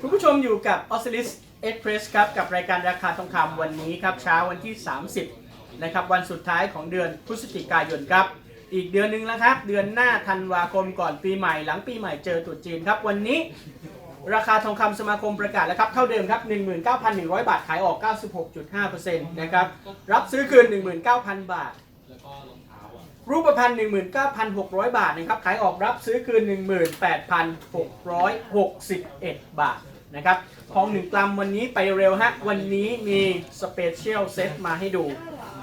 คุณผู้ชมอยู่กับ o s c i l l i s Express ครับกับรายการราคาทองคำวันนี้ครับเช้าวันที่ 30 นะครับ วันสุดท้ายของเดือนพฤศจิกายนครับ อีกเดือนหนึ่งแล้วครับ เดือนหน้าธันวาคมก่อนปีใหม่หลังปีใหม่เจอตรุษจีนครับ วันนี้ราคาทองคำสมาคมประกาศแล้วครับ เท่าเดิมครับ 19,100 บาทขายออก 96.5%นะครับรับซื้อคืน 19,000 บาท แล้วก็รองเท้าอะรูปพรรณ19,600บาทนะครับ ขายออกรับซื้อคืน18,661บเอ็ดบาทนะครับทอง1กรัมวันนี้ไปเร็วฮะ วันนี้มีสเปเชียลเซตมาให้ดู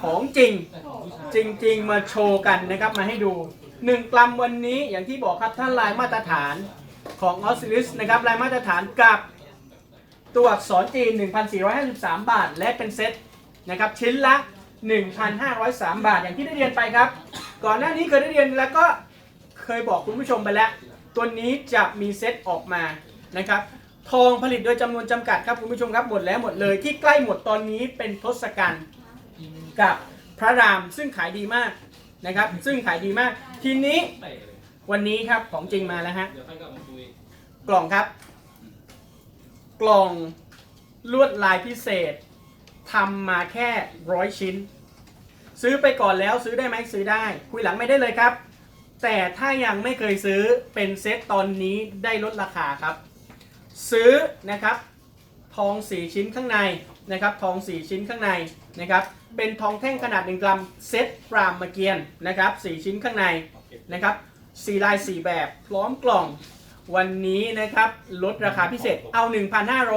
ของจริงแต่ของจริง ๆ มาโชว์กันนะครับ มาให้ดู 1 กรัมวันนี้อย่างที่บอกครับถ้านลายมาตรฐานของออสซิลิสนะครับลายมาตรฐานกับตัวอักษรจีน 1,453 บาท และเป็นเซตนะครับชิ้นละ 1,503 บาทอย่างที่ได้เรียนไปครับ ก่อนหน้านี้เคยได้เรียนแล้วก็เคยบอกคุณผู้ชมไปแล้ว ตัวนี้จะมีเซตออกมานะครับ ทองผลิตโดยจำนวนจำกัดครับคุณผู้ชมครับหมดแล้วหมดเลยที่ใกล้หมดตอนนี้เป็นทศกัณฐ์กับพระรามซึ่งขายดีมากนะครับ ซึ่งขายดีมาก ทีนี้วันนี้ครับของจริงมาแล้วฮะเดี๋ยวค่อยกลับมาคุยกล่องครับ กล่องลวดลายพิเศษทำมาแค่ร้อยชิ้น ซื้อไปก่อนแล้วซื้อได้ไหมซื้อได้ คุยหลังไม่ได้เลยครับ แต่ถ้ายังไม่เคยซื้อเป็นเซตตอนนี้ได้ลดราคาครับ ซื้อนะครับทอง 4 ชิ้นข้างในนะครับทอง 4 ชิ้นข้างในนะครับเป็นทองแท่งขนาด 1 กรัมเซตปรามมาเกียนนะครับ4ชิ้นข้างในนะครับสีลาย 4 แบบพร้อมกล่องวันนี้นะครับลดราคาพิเศษเอา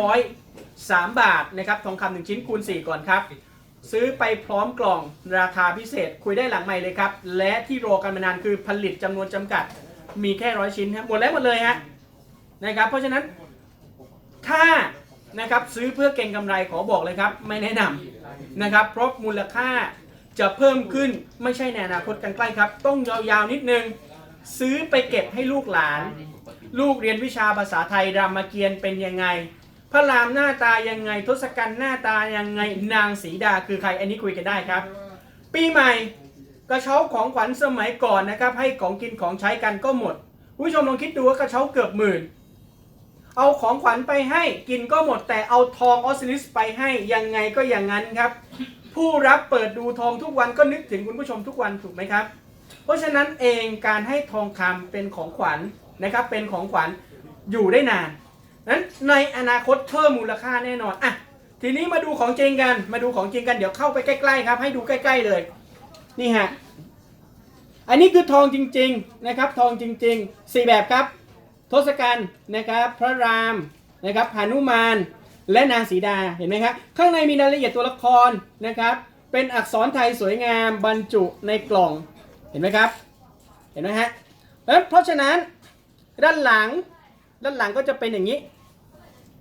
1,503บาทนะครับทองคำหนึ่งชิ้นคูณ 4 ก่อนครับ ซื้อไปพร้อมกล่องราคาพิเศษคุยได้หลังใหม่เลยครับ และที่รอกันมานานคือผลิตจำนวนจำกัด มีแค่ร้อยชิ้นครับหมดแล้วหมดเลยฮะนะครับเพราะฉะนั้นถ้านะครับซื้อเพื่อเก่งกำไรขอบอกเลยครับ ไม่แนะนำนะครับเพราะมูลค่าจะเพิ่มขึ้นไม่ใช่ในอนาคตกันใกล้ครับ ต้องยาวๆนิดนึง ซื้อไปเก็บให้ลูกหลาน ลูกเรียนวิชาภาษาไทยรามเกียรติ์เป็นยังไง พระรามหน้าตายังไงทศกัณฐ์หน้าตายังไงนางสีดาคือใครอันนี้คุยกันได้ครับ ปีใหม่กระเช้าของขวัญสมัยก่อนนะครับ ให้ของกินของใช้กันก็หมดคุณผู้ชมลองคิดดูว่ากระเช้าเกือบหมื่น เอาของขวัญไปให้กินก็หมด แต่เอาทองออสซิลิสไปให้ยังไงก็อย่างนั้นครับ ผู้รับเปิดดูทองทุกวันก็นึกถึงคุณผู้ชมทุกวันถูกไหมครับ เพราะฉะนั้นเองการให้ทองคำเป็นของขวัญนะครับ เป็นของขวัญอยู่ได้นาน นั้นในอนาคตเพิ่มมูลค่าแน่นอนอะทีนี้มาดูของจริงกัน มาดูของจริงกันเดี๋ยวเข้าไปใกล้ๆครับ ให้ดูใกล้ ๆเลย นี่ฮะอันนี้คือทองจริงๆนะครับ ทองจริงๆสี่แบบครับ ทศกัณฐ์นะครับ พระรามนะครับหานุมานและนางสีดาเห็นไหมครับข้างในมีรายละเอียดตัวละครนะครับ เป็นอักษรไทยสวยงามบรรจุในกล่องเห็นไหมครับ เห็นไหมฮะแล้วเพราะฉะนั้นด้านหลังด้านหลังก็จะเป็นอย่างนี้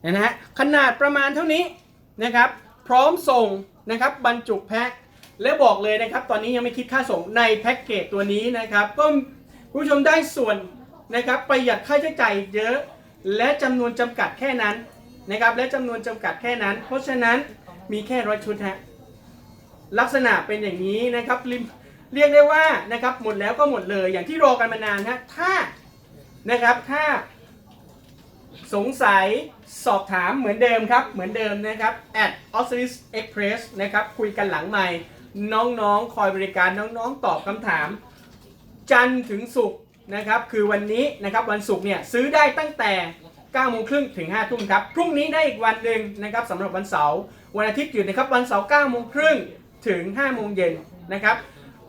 นไหมฮะขนาดประมาณเท่านี้นะครับ พร้อมส่งนะครับบรรจุแพ็คและบอกเลยนะครับ ตอนนี้ยังไม่คิดค่าส่งในแพ็กเกจตัวนี้นะครับ ก็ผู้ชมได้ส่วนนะครับประหยัดค่าใช้จ่ายเยอะ และจำนวนจำกัดแค่นั้นนะครับ และจำนวนจำกัดแค่นั้น เพราะฉะนั้นมีแค่ร้อยชุดฮะลักษณะเป็นอย่างนี้นะครับริมเรียกได้ว่านะครับหมดแล้วก็หมดเลยอย่างที่รอกันมานานฮะถ้านะครับถ้า สงสัยสอบถามเหมือนเดิมครับ เหมือนเดิมนะครับ at o s i l i s express นะครับ คุยกันหลังใหม่ น้องๆ คอยบริการน้องๆ ตอบคำถาม จันทร์ถึงศุกร์นะครับ คือวันนี้นะครับ วันศุกร์เนี่ย ซื้อได้ตั้งแต่9โมงครึ่งถึง5ทุ่มครับ พรุ่งนี้ได้อีกวันหนึ่งนะครับสำหรับวันเสาร์ วันอาทิตย์หยุดนะครับ วันเสาร์9โมงครึ่งถึง5โมงเย็นนะครับ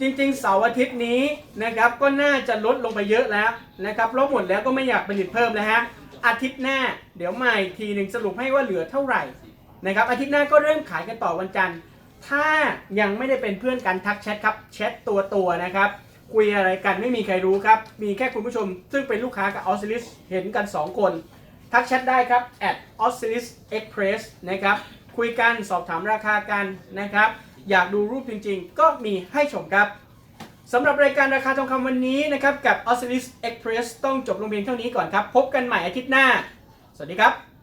จริงๆ เสาร์อาทิตย์นี้นะครับ ก็น่าจะลดลงไปเยอะแล้วนะครับเพราะหมดแล้วก็ไม่อยากผลิตเพิ่มแล้วฮะ อาทิตย์หน้าเดี๋ยวใหม่ทีหนึ่งสรุปให้ว่าเหลือเท่าไหร่นะครับอาทิตย์หน้าก็เริ่มขายกันต่อวันจันทร์ถ้ายังไม่ได้เป็นเพื่อนกันทักแชทครับแชทตัวตัวนะครับคุยอะไรกันไม่มีใครรู้ครับ มีแค่คุณผู้ชม ซึ่งเป็นลูกค้ากับออสซิลิสเห็นกัน 2 คน ทักแชทได้ครับ at o s c i l i s express นะครับ คุยกันสอบถามราคากันนะครับ อยากดูรูปจริงๆ ก็มีให้ชมครับ สำหรับรายการราคาทองคำวันนี้นะครับ กับ o s c i l i s express ต้องจบลงเพียงเท่านี้ก่อนครับ พบกันใหม่อาทิตย์หน้า สวัสดีครับ